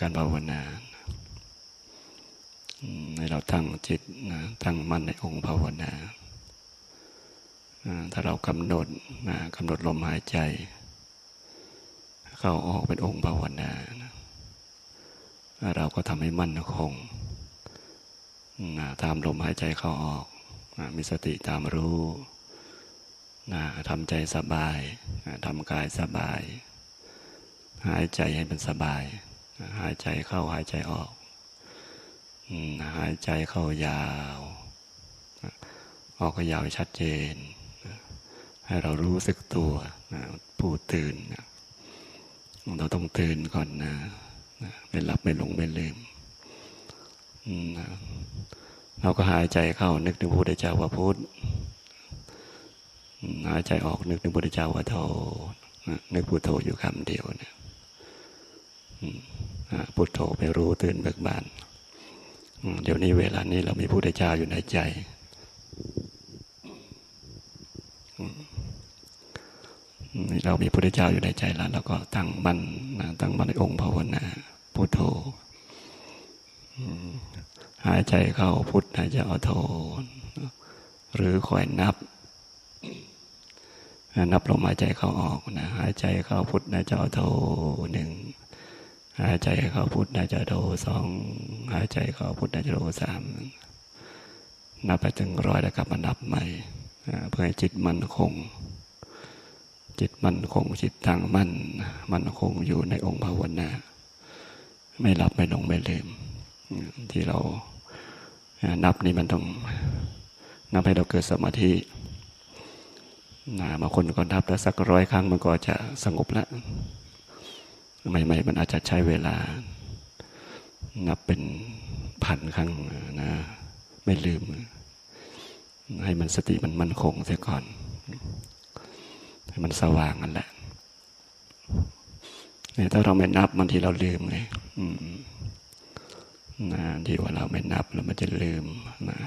การภาวนาให้เราตั้งจิตนะตั้งมั่นในองค์ภาวนา ถ้าเรากำหนดนะกำหนดลมหายใจ เข้าออกเป็นองค์ภาวนานะเราก็ทำให้มั่นคงนะตามลมหายใจเข้าออกนะมีสติตามรู้นะทำใจสบายนะทำกายสบาย หายใจให้เป็นสบายนะ หายใจเข้าหายใจออกหายใจเข้ายาว ออกก็ยาวชัดเจน ให้เรารู้สึกตัวผู้ตื่น เราต้องตื่นก่อนนะไม่หลับไม่หลงไม่ลืมเราก็หายใจเข้านึกถึงพระพุทธเจ้าว่าพุทธหายใจออกนึกถึงพระพุทธเจ้าว่าโทนึกพุทโธอยู่คำเดียวเนี่ย พุทโธไปรู้ตื่นเบิกบาน เดี๋ยวนี้เวลานี้เรามีพุทธเจ้าอยู่ในใจ เรามีพุทธเจ้าอยู่ในใจแล้วเราก็ตั้งมั่นตั้งมั่นในองค์ภาวนาพุทโธหายใจเข้าพุทหายใจออกโทหรือคอยนับ นับลมหายใจเข้าออกนะหายใจเข้าพุทหายใจออกโทหนึ่ง หายใจเข้าพุทหายใจโทสองหายใจเข้าพุทหายใจโทสามนับไปถึงร้อยแล้วกลับมานับใหม่เพื่อให้จิตมันคง จิตมันคงจิตตั้งมั่นมันคงอยู่ในองค์ภาวนาไม่หลับไม่หลงไม่ลืม ที่เรานับนี่มันต้องนับให้เราเกิดสมาธินะบางคนก็นับแล้วสักร้อยครั้งมันก็จะสงบแล้ว ใหม่ๆ มันอาจจะใช้เวลา นับเป็นพันครั้งนะ ไม่ลืม ให้มันสติมันมั่นคงเสียก่อน ให้มันสว่างนั่นแหละเนี่ยถ้าเราไม่นับบางทีเราลืมไงนะดีว่าเราไม่นับแล้วมันจะลืมนะ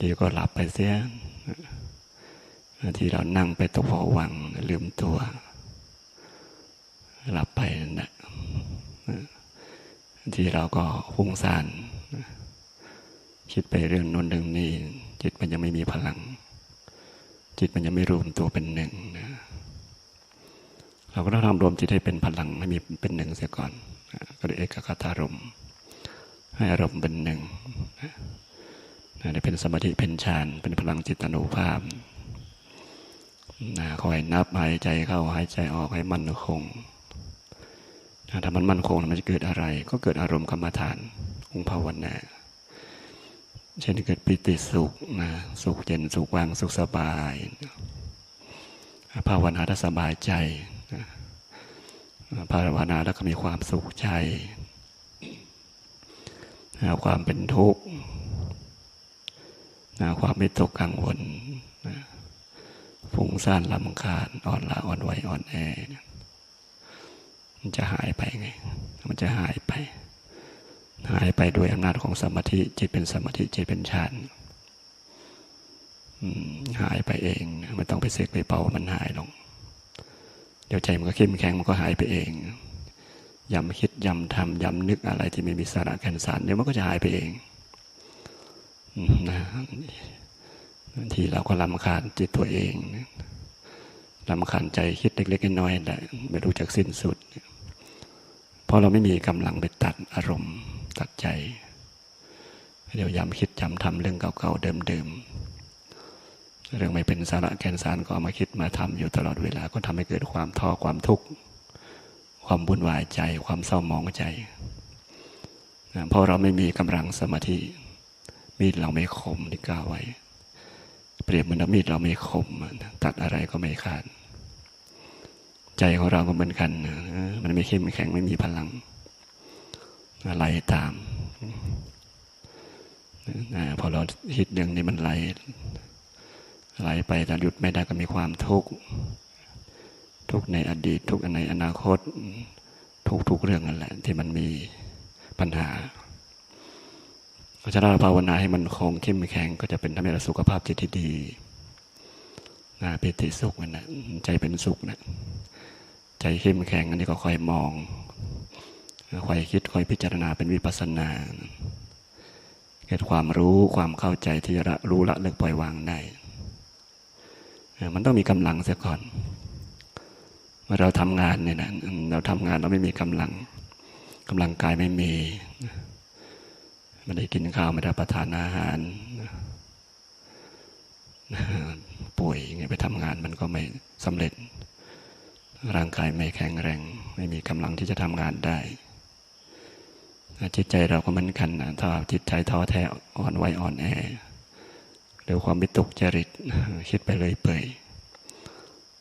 ดีก็หลับไปเสียที่เรานั่งไปตกผวังลืมตัว หลับไปนั่นแหละที่เราก็ฟุ้งซ่านคิดไปเรื่องนนเรื่องนี้จิตมันยังไม่มีพลัง จิตมันยังไม่รวมตัวเป็นหนึ่งนะเราก็ต้องทำรวมจิตให้เป็นพลังให้มีเป็นหนึ่งเสียก่อนก็เรียกเอกคตารมให้อารมณ์เป็นหนึ่งนะเป็นสมาธิเป็นฌานเป็นพลังจิตอนุภาพนะคอยนับหายใจเข้าหายใจออกให้มั่นคง ถ้ามันมั่นคงมันจะเกิดอะไร ก็เกิดอารมณ์กรรมฐานองค์ภาวนาเช่นเกิดปิติสุขนะสุขเย็นสุขว่างสุขสบายภาวนาถ้าสบายใจภาวนาแล้วก็มีความสุขใจความเป็นทุกข์ความไม่ตกกังวลฟุ้งซ่านลำคาญอ่อนละอ่อนไหวอ่อนแอ มันจะหายไปไง มันจะหายไป หายไปด้วยอำนาจของสมาธิจิตเป็นสมาธิจิตเป็นฌานหายไปเองไม่ต้องไปเสกไปเป่ามันหายลง เดี๋ยวใจมันก็เข้มแข็งมันก็หายไปเองย้ำคิดย้ำทำย้ำนึกอะไรที่ไม่มีสาระแก่นสารเดี๋ยวมันก็จะหายไปเองนะบางทีเราก็ลำคาญจิตตัวเองลำคาญใจคิดเล็กๆน้อยๆแหละไม่รู้จักสิ้นสุด เพราะเราไม่มีกำลังไปตัดอารมณ์ตัดใจ เดี๋ยวย้ำคิดย้ำทำเรื่องเก่าๆเดิมๆเรื่องไม่เป็นสาระแกนสารก็เอามาคิดมาทำอยู่ตลอดเวลาก็ทำให้เกิดความท้อความทุกข์ความบุญวายใจ ความเศร้าหมองใจเพราะเราไม่มีกำลังสมาธิมีดเราไม่คมที่กล่าวไว้ เปรียบเหมือนมีดเราไม่คมตัดอะไรก็ไม่ขาด ใจของเราก็เหมือนกัน มันไม่เข้มแข็งไม่มีพลังไหลตามพอเราคิดเรื่องนี้มันไหลไหลไปแต่หยุดไม่ได้ก็มีความทุกข์ทุกในอดีต ทุกในอนาคต ทุกทุกเรื่องนั่นแหละ ที่มันมีปัญหาเพราะฉะนั้นภาวนาให้มันคงเข้มแข็งก็จะเป็นทำให้เราสุขภาพจิตที่ดีนะปิติสุขนั่นนะใจเป็นสุขนะ ใจเข้มแข็งอันนี้ก็คอยมองคอยคิดคอยพิจารณาเป็นวิปัสสนา เกิดความรู้ความเข้าใจที่จะรู้ละเลิกปล่อยวางได้มันต้องมีกำลังเสียก่อนเมื่อเราทำงานเนี่ยนะเราทำงานเราไม่มีกำลังกำลังกายไม่มีไม่ได้กินข้าวไม่ได้ประทานอาหารป่วยอย่างเงี้ยไปทำงานมันก็ไม่สำเร็จ ร่างกายไม่แข็งแรง ไม่มีกำลังที่จะทำงานได้ จิตใจเราก็เหมือนกันถ้าจิตใจท้อแท้อ่อนไหวอ่อนแอหรือความวิตกจริตคิดไปเลยเปื่อย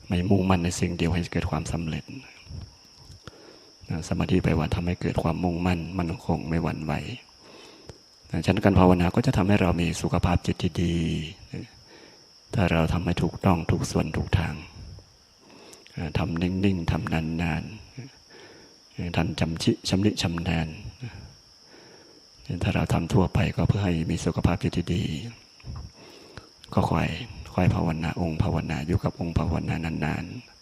ไม่มุ่งมั่นในสิ่งเดียวให้เกิดความสำเร็จสมาธิไปว่าทำให้เกิดความมุ่งมั่น มั่นคงไม่หวั่นไหวฉะนั้นการภาวนาก็จะทำให้เรามีสุขภาพจิตที่ดี ถ้าเราทำให้ถูกต้องถูกส่วนถูกทาง ทำนิ่งๆทำนานๆทันจำชิชำนิชำนาญถ้าเราทำทั่วไปก็เพื่อให้มีสุขภาพจิตที่ดี ก็ค่อยค่อยภาวนาองค์ภาวนาอยู่กับองค์ภาวนานานๆ